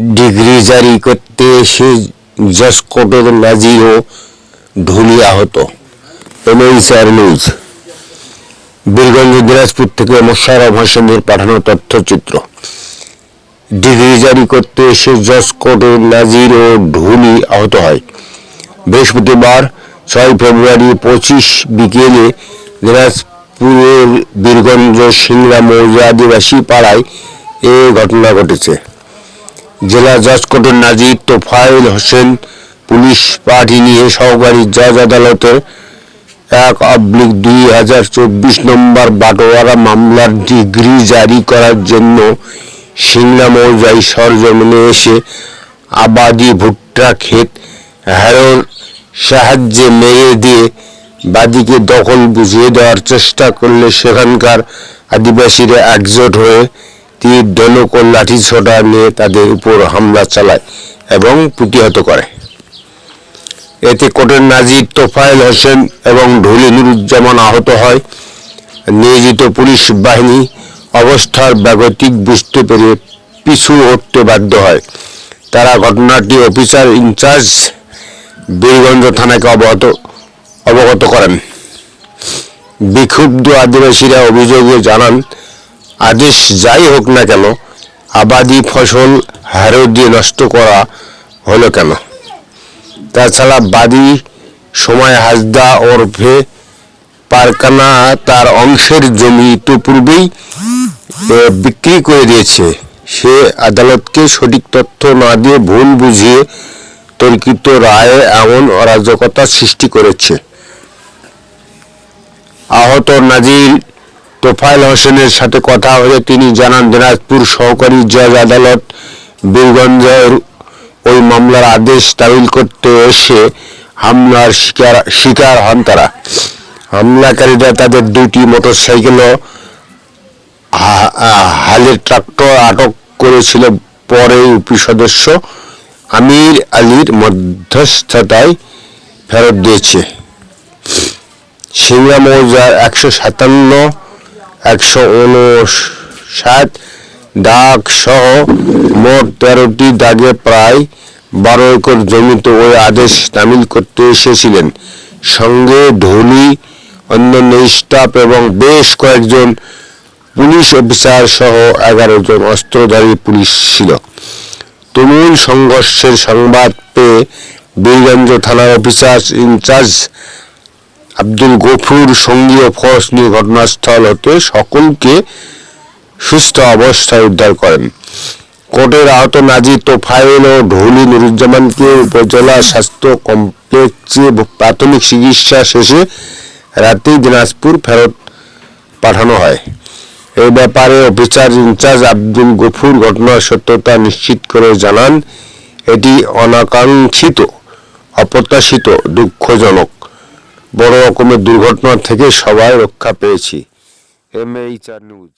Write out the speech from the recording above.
Degree জারি করতে এসে জসকোটের নাজির ও ঢুলি আহত এনএইচআর নিউজ। বীরগঞ্জ, দিনাজপুর থেকে মোশারফ হোসেনের পাঠানো তথ্যচিত্র। ডিগ্রি জারি করতে এসে জসকোটের নাজির ও ঢুলি আহত হয়। বৃহস্পতিবার ছয় ফেব্রুয়ারি পঁচিশ বিকেলে দিনাজপুরের বীরগঞ্জ, সিংড়া মৌজা আদিবাসী পাড়ায় এ ঘটনা ঘটেছে। জেলা জজ কোর্টের নাজির তোফায়েল হোসেন, পুলিশ পার্টি নিয়ে সহকারী জজ আদালতের এক অবলিক দুই হাজার চব্বিশ নম্বর বাটোয়ারা মামলার ডিগ্রি জারি করার জন্য সিংলা মৌজাই সরজমিনে এসে আবাদি ভুট্টা ক্ষেত হ্যারোর সাহায্যে মেরে দিয়ে বাদীকে দখল বুঝিয়ে দেওয়ার চেষ্টা করলে সেখানকার আদিবাসীরা একজোট হয়ে তীর ধনুক ও লাঠি ছোটা নিয়ে তাদের উপর হামলা চালায় এবং প্রতিহত করে। এতে কোর্টের নাজির তোফায়েল হোসেন এবং ঢুলি নুরুজ্জামান আহত হয়। নিয়োজিত পুলিশ বাহিনী অবস্থার ব্যাগতিক বুঝতে পেরে পিছু হটতে বাধ্য হয়। তারা ঘটনাটি অফিসার ইনচার্জ বীরগঞ্জ থানাকে অবগত অবগত করেন। বিক্ষুব্ধ আদিবাসীরা অভিযোগে জানান আদেশ যাই হোক না কেন, আবাদি ফসল হারো দিয়ে নষ্ট করা হলো কেন? তাছাড়া বাদী সময় হাসদা ওরফে পারকানা তার অংশের জমি তো পূর্বেই বিক্রি করে দিয়েছে। সে আদালতকে সঠিক তথ্য না দিয়ে ভুল বুঝিয়ে তর্কিত রায়ে এমন অরাজকতা সৃষ্টি করেছে। আহত নাজির তোফায়েল হোসেনের সাথে কথা হলে তিনি জানান, দিনাজপুর সহকারী জজ আদালত বীরগঞ্জের ওই মামলার আদেশ তামিল করতে এসে হামলার শিকার শিকার হন তারা। হামলাকারীরা তাদের দুটি মোটরসাইকেলও হালের ট্রাক্টর আটক করেছিল পরে ইউপি সদস্য আমির আলীর মধ্যস্থতায় ফেরত দিয়েছে। সিংড়া মৌজার একশো সাতান্ন একশো উনষাট দাগ সহ মোট তেরোটি দাগে প্রায় বারো একর জমিতে ওই আদেশ তামিল করতে এসেছিলেন। সঙ্গে ঢোলি অন্যান্য স্টাফ এবং বেশ কয়েকজন পুলিশ অফিসার সহ এগারো জন অস্ত্রধারী পুলিশ ছিল। তুমুল সংঘর্ষের সংবাদ পেয়ে বীরগঞ্জ থানার officer in charge Abdul Gafur সঙ্গীয় force নিয়ে ঘটনাস্থল হতে সকলকে সুস্থ অবস্থায় উদ্ধার করেন। কোর্টের আহত নাজি তোফায়েল ও ঢোলি নুরুজ্জামানকে উপজেলা স্বাস্থ্য কমপ্লেক্সে প্রাথমিক চিকিৎসা শেষে রাতেই দিনাজপুর ফেরত পাঠানো হয়। এই ব্যাপারে অফিসার ইনচার্জ আব্দুল গফুর ঘটনার সত্যতা নিশ্চিত করে জানান, এটি অনাকাঙ্ক্ষিত, অপ্রত্যাশিত, দুঃখজনক। বড় রকমের দুর্ঘটনা থেকে সবাই রক্ষা পেয়েছি। M H R news